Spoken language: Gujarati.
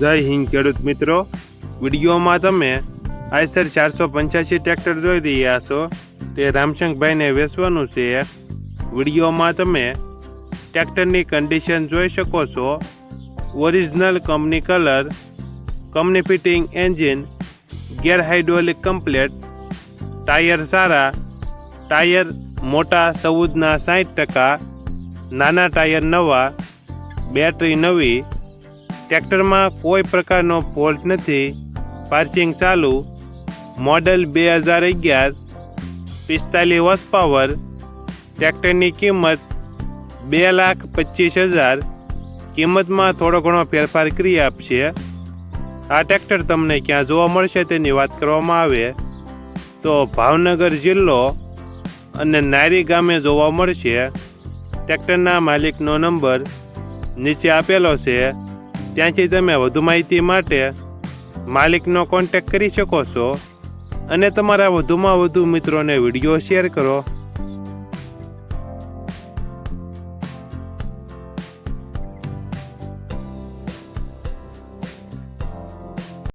જય હિન્દ, ખેડૂત મિત્રો. વિડીયોમાં તમે આઈસર ચારસો પંચ્યાસી ટ્રેક્ટર જોઈ રહ્યા છો. તે રામશંકભાઈને વેચવાનું છે. વિડીયોમાં તમે ટ્રેક્ટરની કન્ડિશન જોઈ શકો છો. Original company colour company fitting engine gear hydraulic complete tyre સારા ટાયર મોટા ચૌદના સાઠ ટકા, નાના ટાયર નવા બેટરી નવી ટ્રેક્ટરમાં કોઈ પ્રકારનો ફોલ્ટ નથી. પાર્કિંગ ચાલુ. મોડલ બે હજાર અગિયાર. પિસ્તાલીસ હોર્સ પાવર ટ્રેક્ટરની કિંમત બે લાખ પચીસ હજાર. કિંમતમાં થોડો ઘણો ફેરફાર કરી આપશે. આ ટ્રેક્ટર તમને ક્યાં જોવા મળશે તેની વાત કરવામાં આવે. તો ભાવનગર જિલ્લો અને નારી ગામે જોવા મળશે. ટ્રેક્ટરના માલિકનો નંબર નીચે આપેલો છે. ત્યાંથી તમે વધુ માહિતી માટે માલિકનો કોન્ટેક્ટ કરી શકો છો અને તમારા વધુમાં વધુ મિત્રોને વીડિયો શેર કરો.